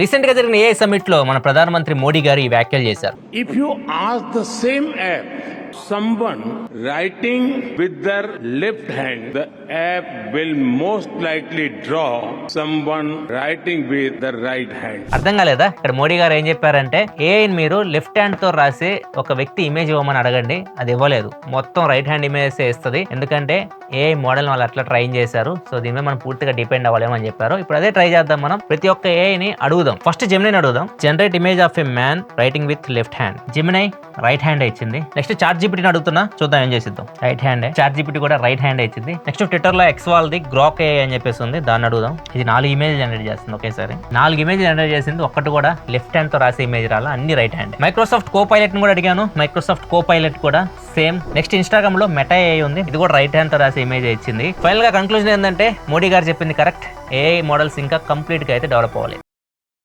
రీసెంట్గా జరిగిన ఏఐ సమిట్లో మన ప్రధానమంత్రి మోడీ గారు ఈ వ్యాఖ్యలు చేశారు. If you ask the same app, someone writing with their left hand, the app will most likely draw someone writing with the right hand. అర్థం కాలేదా? ఇక్కడ మోడీ గారు ఏం చెప్పారంటే ఏఐని మీరు లెఫ్ట్ హ్యాండ్తో రాసి ఒక వ్యక్తి ఇమేజ్ ఇవ్వమని అడగండి అది ఇవ్వలేదు. మొత్తం రైట్ హ్యాండ్ ఇమేజ్ ఇస్తుంది. ఎందుకంటే ఏఐ మోడల్ వాళ్ళు అట్లా ట్రైన్ చేశారు. సో దీని మీద మనం పూర్తిగా డిపెండ్ అవ్వలేమని అని చెప్పారు. ఇప్పుడు అదే ట్రై చేద్దాం మనం. ప్రతి ఒక్క ఏఐని అడుగుదాం. ఫస్ట్ జెమినైని అడుగుదాం. Generate image of a man writing with left hand Gemini right hand ఇచ్చింది. నెక్స్ట్ చార్ట్ జీపీటీని అడుగుతున్నా చూద్దాం ఏం చేసిద్దాం. రైట్ హ్యాండ్ చార్ట్ జీపీటీ కూడా రైట్ హ్యాండ్ ఇచ్చింది. నెక్స్ట్ ట్విట్టర్లో ఎక్స్ వాళ్ళది గ్రాక్ ఏ అని చెప్పేసి ఉంది. దాన్ని అడుగుదాం. ఇది నాలుగు ఇమేజ్ జనరేట్ చేస్తుంది ఒకేసారి. నాలుగు ఇమేజ్ జనరేట్ చేసింది. ఒక్కటి కూడా లెఫ్ట్ హ్యాండ్తో రాసే ఇమేజ్ రాలా అన్ని రైట్ హ్యాండ్ మైక్రోసాఫ్ట్ కో పైలట్ని కూడా అడిగాను. మైక్రోసాఫ్ట్ కో పైలట్ కూడా సేమ్ నెక్స్ట్ ఇన్స్టాగ్రామ్లో మెటా ఏ ఉంది. ఇది కూడా రైట్ హ్యాండ్తో రాసే ఇమేజ్ ఇచ్చింది. ఫైనల్గా కంక్లూజన్ ఏంటంటే మోడీ గారు చెప్పింది కరెక్ట్ ఏఐ మోడల్స్ ఇంకా కంప్లీట్గా అయితే డెవలప్ అవ్వాలి